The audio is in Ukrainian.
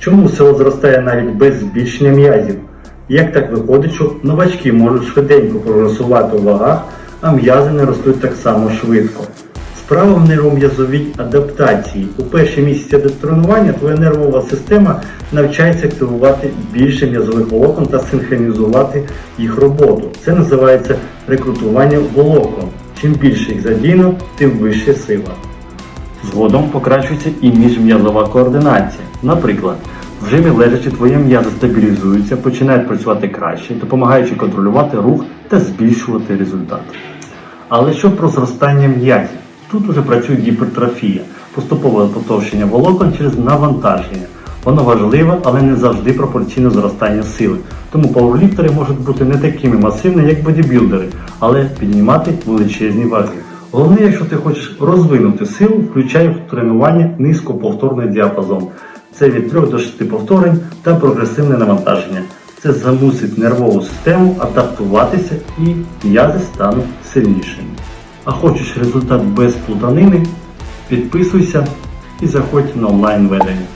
Чому село зростає навіть без збільшення м'язів? Як так виходить, що новачки можуть швиденько прогресувати у вагах, а м'язи не ростуть так само швидко? Справа в нейром'язовій адаптації. У перші місяці до тренування твоя нервова система навчається активувати більше м'язових волокон та синхронізувати їх роботу. Це називається рекрутування волокон. Чим більше їх задіяно, тим вища сила. Згодом покращується і міжм'язова координація. Наприклад, в жимі лежачи твої м'язи стабілізуються, починають працювати краще, допомагаючи контролювати рух та збільшувати результат. Але що про зростання м'язів? Тут уже працює гіпертрофія, поступове потовщення волокон через навантаження. Воно важливе, але не завжди пропорційно зростанню сили. Тому пауерліфтери можуть бути не такими масивними, як бодібілдери, але піднімати величезні ваги. Головне, якщо ти хочеш розвинути силу, включай в тренування низькоповторний діапазон. Це від 3 до 6 повторень та прогресивне навантаження. Це замусить нервову систему адаптуватися і м'язи стануть сильнішими. А хочеш результат без плутанини? Підписуйся і заходь на онлайн ведення.